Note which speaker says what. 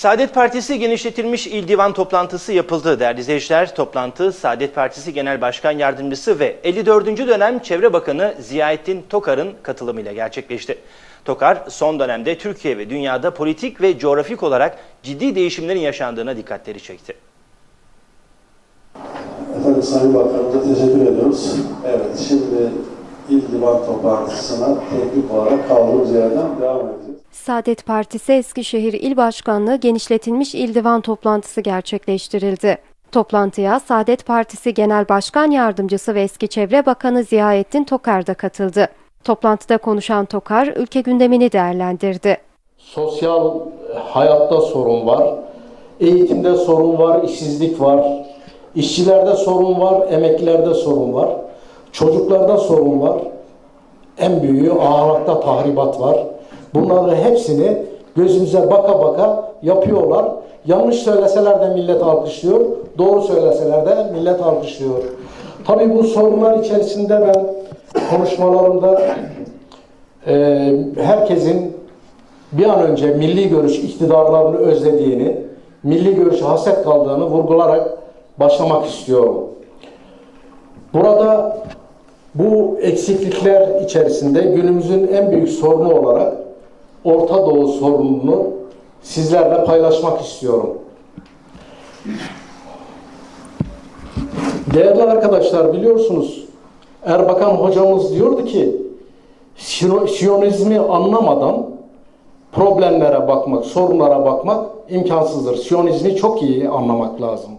Speaker 1: Saadet Partisi genişletilmiş il divan toplantısı yapıldı değerli izleyiciler. Toplantı Saadet Partisi Genel Başkan Yardımcısı ve 54. dönem Çevre Bakanı Ziyaettin Tokar'ın katılımıyla gerçekleşti. Tokar son dönemde Türkiye ve dünyada politik ve coğrafik olarak ciddi değişimlerin yaşandığına dikkatleri çekti.
Speaker 2: Efendim Sayın Bakanımıza teşekkür ediyoruz. Evet, şimdi il divan toplantısına teknik olarak kaldığımız yerden devam edeceğiz.
Speaker 3: Saadet Partisi Eskişehir İl Başkanlığı genişletilmiş il divan toplantısı gerçekleştirildi. Toplantıya Saadet Partisi Genel Başkan Yardımcısı ve eski Çevre Bakanı Ziyaettin Tokar da katıldı. Toplantıda konuşan Tokar, ülke gündemini değerlendirdi.
Speaker 4: Sosyal hayatta sorun var, eğitimde sorun var, işsizlik var, işçilerde sorun var, emeklilerde sorun var, çocuklarda sorun var, en büyüğü ahlakta tahribat var. Bunların hepsini gözümüze baka baka yapıyorlar. Yanlış söyleseler de millet alkışlıyor, doğru söyleseler de millet alkışlıyor. Tabii bu sorunlar içerisinde ben konuşmalarımda e, herkesin bir an önce milli görüş iktidarlarını özlediğini, milli görüşe haset kaldığını vurgularak başlamak istiyorum. Burada bu eksiklikler içerisinde günümüzün en büyük sorunu olarak Orta Doğu sorununu sizlerle paylaşmak istiyorum. Değerli arkadaşlar biliyorsunuz Erbakan hocamız diyordu ki Siyonizmi anlamadan problemlere bakmak, sorunlara bakmak imkansızdır. Siyonizmi çok iyi anlamak lazım.